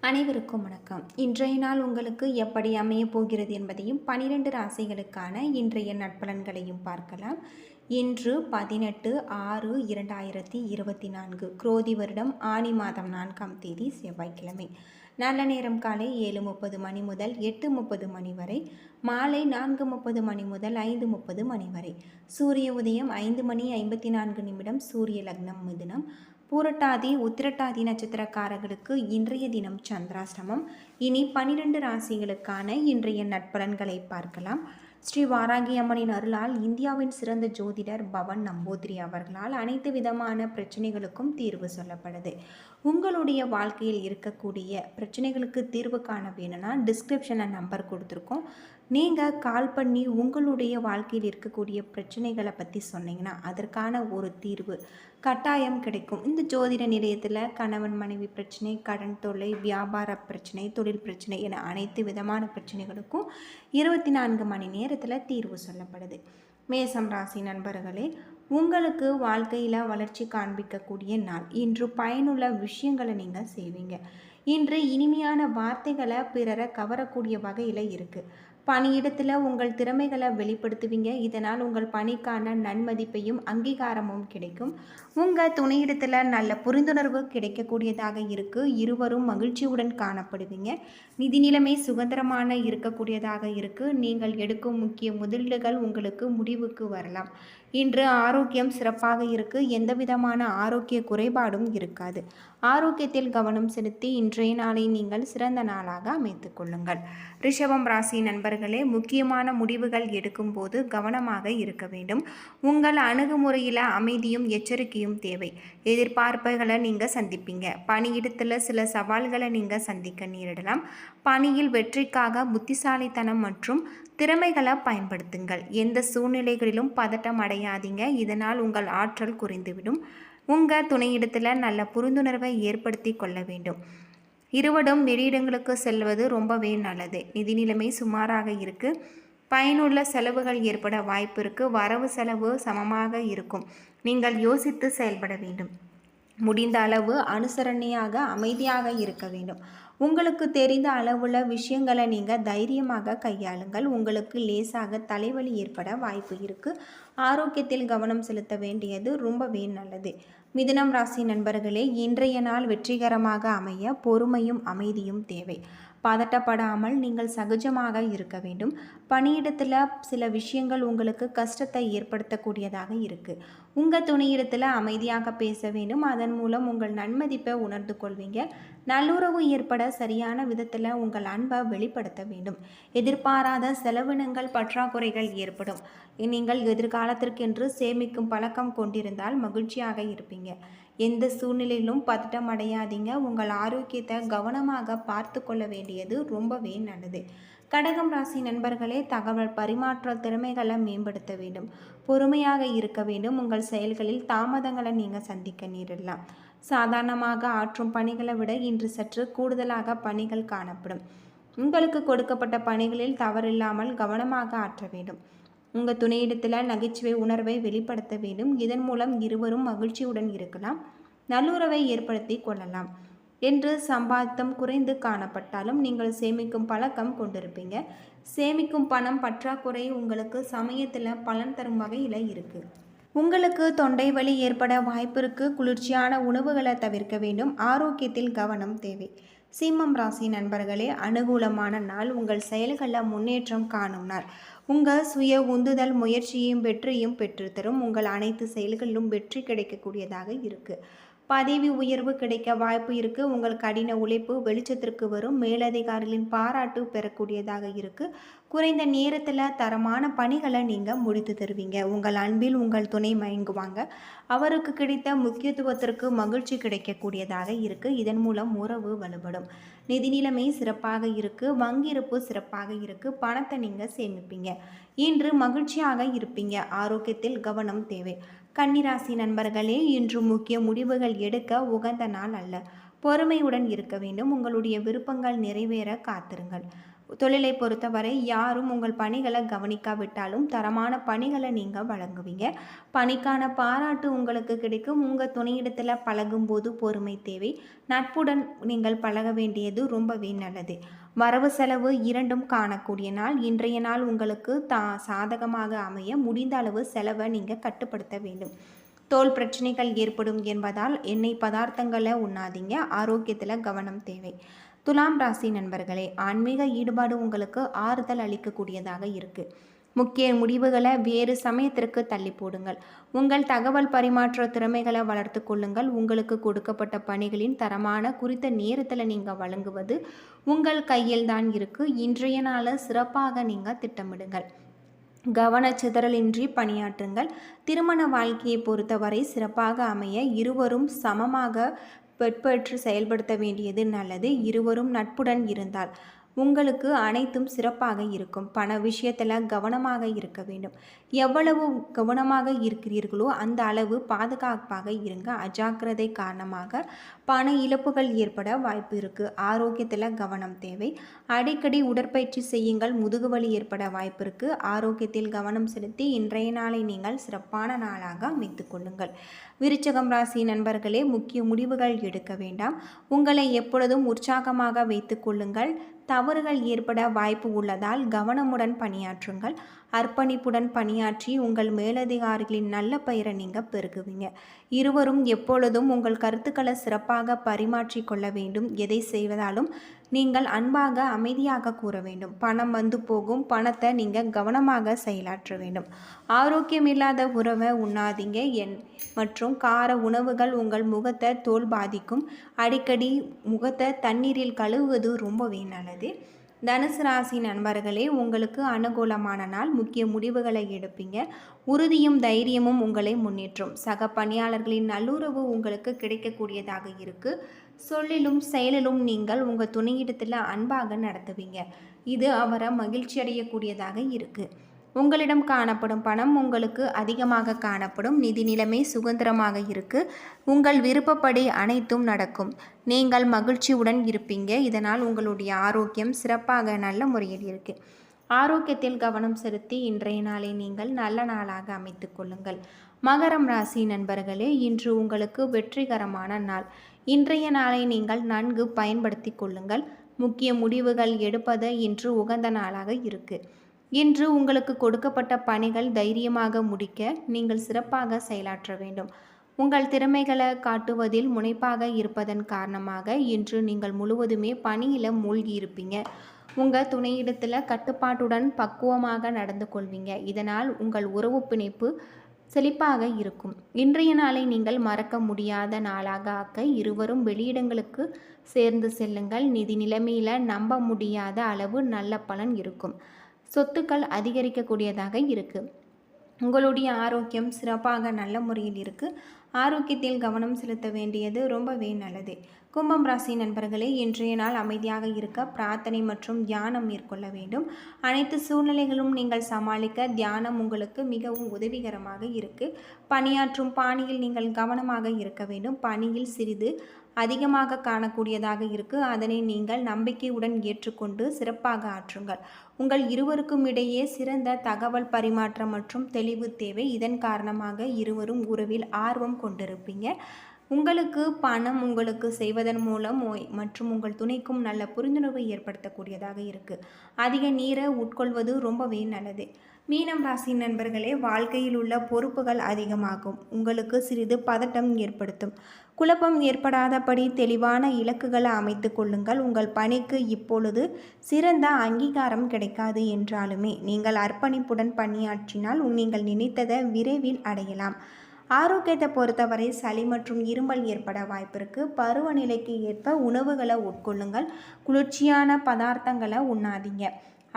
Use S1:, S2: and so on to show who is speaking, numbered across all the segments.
S1: அனைவருக்கும் வணக்கம். இன்றைய நாள் உங்களுக்கு எப்படி அமையப் போகிறது என்பதையும் பனிரெண்டு ராசிகளுக்கான இன்றைய நட்பலன்களையும் பார்க்கலாம். இன்று பதினெட்டு ஆறு இரண்டாயிரத்தி இருபத்தி நான்கு குரோதி வருடம் ஆனி மாதம் நான்காம் தேதி செவ்வாய்க்கிழமை. நல்ல நேரம் காலை ஏழு முப்பது மணி முதல் எட்டு முப்பது மணி வரை மாலை நான்கு முப்பது மணி முதல் ஐந்து முப்பது மணி வரை. சூரிய உதயம் ஐந்து மணி ஐம்பத்தி நான்கு நிமிடம் சூரிய லக்னம் மிதுனம். பூரட்டாதி உத்திரட்டாதி நட்சத்திரக்காரர்களுக்கு இன்றைய தினம் சந்திராசிரமம் இனி பனிரெண்டு ராசிகளுக்கான இன்றைய நட்பலன்களை பார்க்கலாம். ஸ்ரீ வாராகி அம்மனின் அருளால் இந்தியாவின் சிறந்த ஜோதிடர் பவன் நம்பூதிரி அவர்களால் அனைத்து விதமான பிரச்சனைகளுக்கும் தீர்வு சொல்லப்படுது. உங்களுடைய வாழ்க்கையில் இருக்கக்கூடிய பிரச்சனைகளுக்கு தீர்வு காண வேணும்னா டிஸ்கிரிப்ஷனில் நம்பர் கொடுத்துருக்கோம். நீங்கள் கால் பண்ணி உங்களுடைய வாழ்க்கையில் இருக்கக்கூடிய பிரச்சனைகளை பற்றி சொன்னீங்கன்னா அதற்கான ஒரு தீர்வு கட்டாயம் கிடைக்கும். இந்த ஜோதிட நிலையத்தில் கணவன் மனைவி பிரச்சனை கடன் தொல்லை வியாபார பிரச்சனை தொழில் பிரச்சனை என அனைத்து விதமான பிரச்சனைகளுக்கும் இருபத்தி நான்கு மணி நேரத்தில் தீர்வு சொல்லப்படுது. மேசம் ராசி நண்பர்களே உங்களுக்கு வாழ்க்கையில் வளர்ச்சி காண்பிக்கக்கூடிய நாள். இன்று பயனுள்ள விஷயங்களை நீங்கள் செய்வீங்க. இன்று இனிமையான வார்த்தைகளை பிறரை கவரக்கூடிய வகையில் இருக்குது பணியிடத்தில் உங்கள் திறமைகளை வெளிப்படுத்துவீங்க. இதனால் உங்கள் பணிக்கான நன்மதிப்பையும் அங்கீகாரமும் கிடைக்கும். உங்கள் துணையிடத்தில் நல்ல புரிந்துணர்வு கிடைக்கக்கூடியதாக இருக்குது இருவரும் மகிழ்ச்சியுடன் காணப்படுவீங்க. நிதி நிலைமை சுதந்திரமான இருக்கக்கூடியதாக இருக்குது நீங்கள் எடுக்கும் முக்கிய முதலீடுகள் உங்களுக்கு முடிவுக்கு வரலாம். இன்று ஆரோக்கியம் சிறப்பாக இருக்கு. எந்த விதமான ஆரோக்கிய குறைபாடும் இருக்காது. ஆரோக்கியத்தில் கவனம் செலுத்தி இன்றைய நாளை நீங்கள் சிறந்த நாளாக அமைத்து கொள்ளுங்கள். ரிஷபம் ராசி நண்பர்களே முக்கியமான முடிவுகள் எடுக்கும்போது கவனமாக இருக்க வேண்டும். உங்கள் அணுகுமுறையில் அமைதியும் எச்சரிக்கையும் தேவை. எதிர்பார்ப்புகளை நீங்கள் சந்திப்பீங்க. பணியிடத்தில் சில சவால்களை நீங்கள் சந்திக்க நேரிடலாம். பணியில் வெற்றிக்காக புத்திசாலித்தனம் மற்றும் திறமைகளை பயன்படுத்துங்கள். எந்த சூழ்நிலைகளிலும் பதட்டம் அடை அடையாதீங்க இதனால் உங்கள் ஆற்றல் குறைந்துவிடும். உங்கள் துணையிடத்தில் நல்ல புரிந்துணர்வை ஏற்படுத்தி கொள்ள வேண்டும். இருவரும் வெளியிடங்களுக்கு செல்வது ரொம்பவே நல்லது. நிதி நிலைமை சுமாராக இருக்கு. பயனுள்ள செலவுகள் ஏற்பட வாய்ப்பு இருக்குது வரவு செலவு சமமாக இருக்கும். நீங்கள் யோசித்து செயல்பட வேண்டும். முடிந்த அளவு அனுசரணையாக அமைதியாக இருக்க வேண்டும். உங்களுக்கு தெரிந்த அளவுள்ள விஷயங்களை நீங்கள் தைரியமாக கையாளுங்கள். உங்களுக்கு லேசாக தலைவலி ஏற்பட வாய்ப்பு இருக்குது ஆரோக்கியத்தில் கவனம் செலுத்த வேண்டியது ரொம்பவே நல்லது. மிதுனம் ராசி நண்பர்களே இன்றைய நாள் வெற்றிகரமாக அமைய பொறுமையும் அமைதியும் தேவை. பதட்டப்படாமல் நீங்கள் சகஜமாக இருக்க வேண்டும். பணியிடத்தில் சில விஷயங்கள் உங்களுக்கு கஷ்டத்தை ஏற்படுத்தக்கூடியதாக இருக்குது உங்கள் துணையிடத்தில் அமைதியாக பேச வேண்டும். அதன் மூலம் உங்கள் நன்மதிப்பை உணர்ந்து கொள்வீங்க. நல்லுறவு ஏற்பட சரியான விதத்தில் உங்கள் அன்பை வெளிப்படுத்த வேண்டும். எதிர்பாராத செலவினங்கள் பற்றாக்குறைகள் ஏற்படும். நீங்கள் எதிர்காலத்திற்கென்று சேமிக்கும் பழக்கம் கொண்டிருந்தால் மகிழ்ச்சியாக இருப்பீங்க. எந்த சூழ்நிலையிலும் பதட்டம் அடையாதீங்க. உங்கள் ஆரோக்கியத்தை கவனமாக பார்த்து கொள்ள வேண்டியது ரொம்பவே நல்லது. கடகம் ராசி நண்பர்களே தகவல் பரிமாற்ற திறமைகளை மேம்படுத்த வேண்டும். பொறுமையாக இருக்க வேண்டும். உங்கள் செயல்களில் தாமதங்களை நீங்கள் சந்திக்க நேரிடலாம். சாதாரணமாக ஆற்றும் பணிகளை விட இன்று சற்று கூடுதலாக பணிகள் காணப்படும். உங்களுக்கு கொடுக்கப்பட்ட பணிகளில் தவறில்லாமல் கவனமாக ஆற்ற வேண்டும். உங்கள் துணையிடத்தில் நகைச்சுவை உணர்வை வெளிப்படுத்த வேண்டும். இதன் மூலம் இருவரும் மகிழ்ச்சியுடன் இருக்கலாம். நல்லுறவை ஏற்படுத்தி கொள்ளலாம். என்று சம்பாத்தம் குறைந்து காணப்பட்டாலும் நீங்கள் சேமிக்கும் பழக்கம் கொண்டிருப்பீங்க. சேமிக்கும் பணம் பற்றாக்குறை உங்களுக்கு சமயத்தில் பலன் தரும் வகையில் இருக்குது உங்களுக்கு தொண்டை வலி ஏற்பட வாய்ப்பிற்கு குளிர்ச்சியான உணவுகளை தவிர்க்க வேண்டும். ஆரோக்கியத்தில் கவனம் தேவை. சிம்மம் ராசி நண்பர்களே அனுகூலமான நாள் உங்கள் செயல்களில் முன்னேற்றம் காணும் நாள். உங்கள் சுய உந்துதல் முயற்சியும் வெற்றியும் பெற்றுத்தரும். உங்கள் அனைத்து செயல்களிலும் வெற்றி கிடைக்கக்கூடியதாக இருக்குது பதவி உயர்வு கிடைக்க வாய்ப்பு இருக்கு. உங்கள் கடின உழைப்பு வெளிச்சத்திற்கு வரும். மேலதிகாரிகளின் பாராட்டு பெறக்கூடியதாக இருக்கு. குறைந்த நேரத்தில் தரமான பணிகளை நீங்கள் முடித்து தருவீங்க. உங்கள் அன்பில் உங்கள் துணை மயங்குவாங்க. அவருக்கு கிடைத்த முக்கியத்துவத்திற்கு மகிழ்ச்சி கிடைக்கக்கூடியதாக இருக்கு. இதன் மூலம் உறவு வலுப்படும். நிதி நிலைமை சிறப்பாக இருக்கு. வங்கியிருப்பு சிறப்பாக இருக்கு. பணத்தை நீங்கள் சேமிப்பீங்க. இன்று மகிழ்ச்சியாக இருப்பீங்க. ஆரோக்கியத்தில் கவனம் தேவை. கன்னிராசி நண்பர்களே இன்று முக்கிய முடிவுகள் எடுக்க உகந்த நாள் அல்ல. பொறுமையுடன் இருக்க வேண்டும். உங்களுடைய விருப்பங்கள் நிறைவேற காத்திருங்கள். தொழிலை பொறுத்தவரை யாரும் உங்கள் பணிகளை கவனிக்காவிட்டாலும் தரமான பணிகளை நீங்கள் வழங்குவீங்க. பணிக்கான பாராட்டு உங்களுக்கு கிடைக்கும். உங்கள் துணையிடத்தில் பழகும்போது பொறுமை தேவை. நட்புடன் நீங்கள் பழக வேண்டியது ரொம்பவே நல்லது. வரவு செலவு இரண்டும் காணக்கூடிய நாள். இன்றைய நாள் உங்களுக்கு தா சாதகமாக அமைய முடிந்த அளவு செலவை நீங்கள் கட்டுப்படுத்த வேண்டும். தோல் பிரச்சனைகள் ஏற்படும் என்பதால் எண்ணெய் பதார்த்தங்களை உண்ணாதீங்க. ஆரோக்கியத்தில் கவனம் தேவை. துலாம் ராசி நண்பர்களே ஆன்மீக ஈடுபாடு உங்களுக்கு ஆறுதல் அளிக்கக்கூடியதாக இருக்குது முக்கிய முடிவுகளை வேறு சமயத்திற்கு தள்ளி போடுங்கள். உங்கள் தகவல் பரிமாற்ற திறமைகளை வளர்த்து கொள்ளுங்கள். உங்களுக்கு கொடுக்கப்பட்ட பணிகளின் தரமான குறித்த நேரத்தில் நீங்கள் வழங்குவது உங்கள் கையில் தான் இருக்குது இன்றைய நாளை சிறப்பாக நீங்கள் திட்டமிடுங்கள். கவனச்சிதறலின்றி பணியாற்றுங்கள். திருமண வாழ்க்கையை பொறுத்தவரை சிறப்பாக அமைய இருவரும் சமமாக பெற்பற்று செயல்படுத்த வேண்டியது நல்லது. இருவரும் நட்புடன் இருந்தால் உங்களுக்கு அனைத்தும் சிறப்பாக இருக்கும். பண விஷயத்தில் கவனமாக இருக்க வேண்டும். எவ்வளவு கவனமாக இருக்கிறீர்களோ அந்த அளவு பாதுகாப்பாக இருங்க. அஜாக்கிரதை காரணமாக பண இழப்புகள் ஏற்பட வாய்ப்பு இருக்குது ஆரோக்கியத்தில் கவனம் தேவை. அடிக்கடி உடற்பயிற்சி செய்யுங்கள். முதுகுவலி ஏற்பட வாய்ப்பு இருக்குது ஆரோக்கியத்தில் கவனம் செலுத்தி இன்றைய நாளை நீங்கள் சிறப்பான நாளாக அமைத்து கொள்ளுங்கள். விருச்சகம் ராசி நண்பர்களே முக்கிய முடிவுகள் எடுக்க வேண்டாம். உங்களை எப்பொழுதும் உற்சாகமாக வைத்து கொள்ளுங்கள். தவறுகள் ஏற்பட வாய்ப்பு உள்ளதால் கவனமுடன் பணியாற்றுங்கள். அர்ப்பணிப்புடன் பணியாற்றி உங்கள் மேலதிகாரிகளின் நல்ல பெயரை நீங்கள் பெருகுவீங்க. இருவரும் எப்பொழுதும் உங்கள் கருத்துக்களை சிறப்பாக பரிமாற்றிக்கொள்ள வேண்டும். எதை செய்வதாலும் நீங்கள் அன்பாக அமைதியாக கூற வேண்டும். பணம் வந்து போகும். பணத்தை நீங்கள் கவனமாக செயலாற்ற வேண்டும். ஆரோக்கியம் இல்லாத உறவை உண்ணாதீங்க. என் மற்றும் கார உணவுகள் உங்கள் முகத்தை தோல் பாதிக்கும். அடிக்கடி முகத்தை தண்ணீரில் கழுவுவது ரொம்பவே நல்லது. தனுசு ராசி நண்பர்களே உங்களுக்கு அனுகூலமான நாள் முக்கிய முடிவுகளை எடுப்பீங்க. உறுதியும் தைரியமும் உங்களை முன்னேற்றும். சக பணியாளர்களின் நல்லுறவு உங்களுக்கு கிடைக்கக்கூடியதாக இருக்குது சொல்லிலும் செயலிலும் நீங்கள் உங்கள் துணையிடத்தில் அன்பாக நடத்துவீங்க. இது அவரை மகிழ்ச்சி அடையக்கூடியதாக இருக்குது உங்களிடம் காணப்படும் பணம் உங்களுக்கு அதிகமாக காணப்படும். நிதி நிலைமை சுதந்திரமாக இருக்கு. உங்கள் விருப்பப்படி அனைத்தும் நடக்கும். நீங்கள் மகிழ்ச்சியுடன் இருப்பீங்க. இதனால் உங்களுடைய ஆரோக்கியம் சிறப்பாக நல்ல முறையில் இருக்கு. ஆரோக்கியத்தில் கவனம் செலுத்தி இன்றைய நாளை நீங்கள் நல்ல நாளாக அமைத்து கொள்ளுங்கள். மகரம் ராசி நண்பர்களே இன்று உங்களுக்கு வெற்றிகரமான நாள். இன்றைய நாளை நீங்கள் நன்கு பயன்படுத்தி கொள்ளுங்கள். முக்கிய முடிவுகள் எடுப்பது இன்று உகந்த நாளாக இருக்குது இன்று உங்களுக்கு கொடுக்கப்பட்ட பணிகள் தைரியமாக முடிக்க நீங்கள் சிறப்பாக செயலாற்ற வேண்டும். உங்கள் திறமைகளை காட்டுவதில் முனைப்பாக இருப்பதன் காரணமாக இன்று நீங்கள் முழுவதுமே பணியில் மூழ்கி இருப்பீங்க. உங்கள் துணையிடத்தில் கட்டுப்பாட்டுடன் பக்குவமாக நடந்து கொள்வீங்க. இதனால் உங்கள் உறவு பிணைப்பு செழிப்பாக இருக்கும். இன்றைய நாளை நீங்கள் மறக்க முடியாத நாளாக ஆக்க இருவரும் வெளியிடங்களுக்கு சேர்ந்து செல்லுங்கள். நிதி நிலைமையில் நம்ப முடியாத அளவு நல்ல பலன் இருக்கும். சொத்துக்கள் அதிகரிக்கக்கூடியதாக இருக்குது உங்களுடைய ஆரோக்கியம் சிறப்பாக நல்ல முறையில் இருக்குது ஆரோக்கியத்தில் கவனம் செலுத்த வேண்டியது ரொம்பவே நல்லது. கும்பம் ராசி நண்பர்களே இன்றைய நாள் அமைதியாக இருக்க பிரார்த்தனை மற்றும் தியானம் மேற்கொள்ள வேண்டும். அனைத்து சூழ்நிலைகளும் நீங்கள் சமாளிக்க தியானம் உங்களுக்கு மிகவும் உதவிகரமாக இருக்குது பணியாற்றும் பாணியில் நீங்கள் கவனமாக இருக்க வேண்டும். பணியில் சிறிது அதிகமாக காணக்கூடியதாக இருக்குது அதனை நீங்கள் நம்பிக்கையுடன் ஏற்றுக்கொண்டு சிறப்பாக ஆற்றுங்கள். உங்கள் இருவருக்கும் இடையே சிறந்த தகவல் பரிமாற்றம் மற்றும் தெளிவு தேவை. இதன் காரணமாக இருவரும் உறவில் ஆர்வம் கொண்டிருப்பீங்க. உங்களுக்கு பணம் உங்களுக்கு செய்வதன் மூலம் மற்றும் உங்கள் துணைக்கும் நல்ல புரிந்துணர்வை ஏற்படுத்தக்கூடியதாக இருக்குது அதிக நீரை உட்கொள்வது ரொம்பவே நல்லது. மீனம் ராசி நண்பர்களே வாழ்க்கையில் உள்ள பொறுப்புகள் அதிகமாகும். உங்களுக்கு சிறிது பதட்டம் ஏற்படுத்தும். குழப்பம் ஏற்படாதபடி தெளிவான இலக்குகளை அமைத்து கொள்ளுங்கள். உங்கள் பணிக்கு இப்பொழுது சிறந்த அங்கீகாரம் கிடைக்காது என்றாலுமே நீங்கள் அர்ப்பணிப்புடன் பணியாற்றினால் நீங்கள் நினைத்ததை விரைவில் அடையலாம். ஆரோக்கியத்தை பொறுத்தவரை சளி மற்றும் இருமல் ஏற்பட வாய்ப்பிருக்கு. பருவநிலைக்கு ஏற்ப உணவுகளை உட்கொள்ளுங்கள். குளிர்ச்சியான பதார்த்தங்களை உண்ணாதீங்க.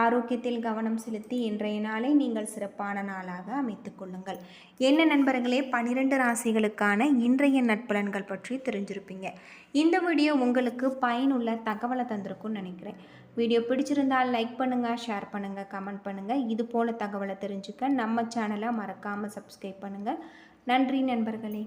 S1: ஆரோக்கியத்தில் கவனம் செலுத்தி இன்றைய நாளை நீங்கள் சிறப்பான நாளாக அமைத்து கொள்ளுங்கள். என்ன நண்பர்களே பன்னிரெண்டு ராசிகளுக்கான இன்றைய நட்பலன்கள் பற்றி தெரிஞ்சிருப்பீங்க. இந்த வீடியோ உங்களுக்கு பயனுள்ள தகவலை தந்திருக்கும்னு நினைக்கிறேன். வீடியோ பிடிச்சிருந்தால் லைக் பண்ணுங்கள் ஷேர் பண்ணுங்கள் கமெண்ட் பண்ணுங்கள் இது போல் தகவலை தெரிஞ்சுக்க நம்ம சேனலை மறக்காமல் சப்ஸ்கிரைப் பண்ணுங்கள் நன்றி நண்பர்களே.